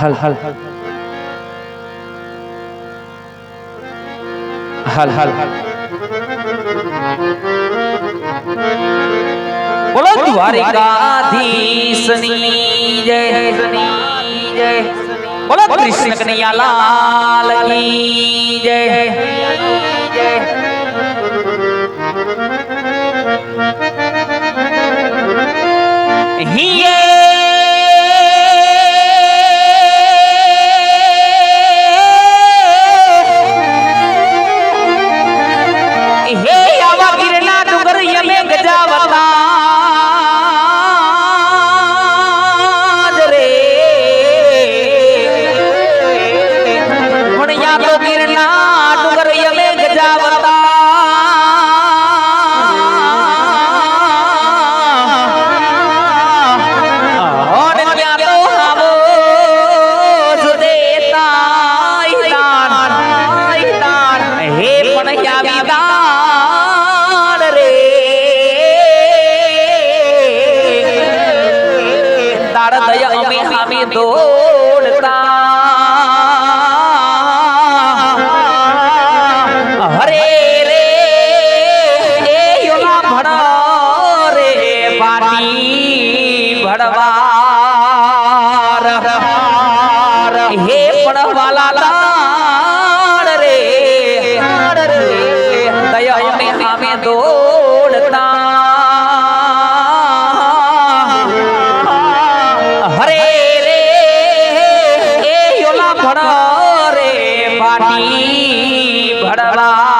हल हल। हल हल। हल बोलो। द्वारिकाधीश जय जय बोलो कृष्ण कन्हैया लाल की जय। जय ही અમે દોડતા હરે રે યોલા ભણ રે પાણી ભણવા હે પડવાલા લાડ રે દયા અમે દોડતા. પાટી ભણવાર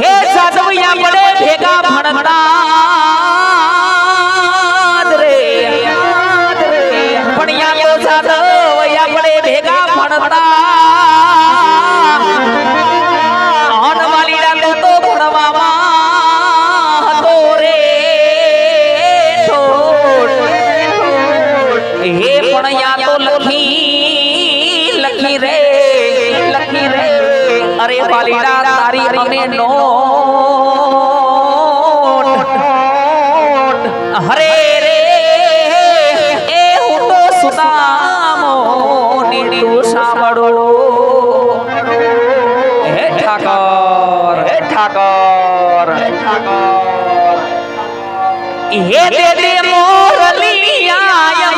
હે સાધવયા પડે ભેગા ભણતા. વાલીડા તારી અમે નોટ હરે રે એ હું તો સુદામો ની તું સાંભળો હે ઠાકર હે ઠાકર હે ઠાકર હે દે દે મોરલિયા મારી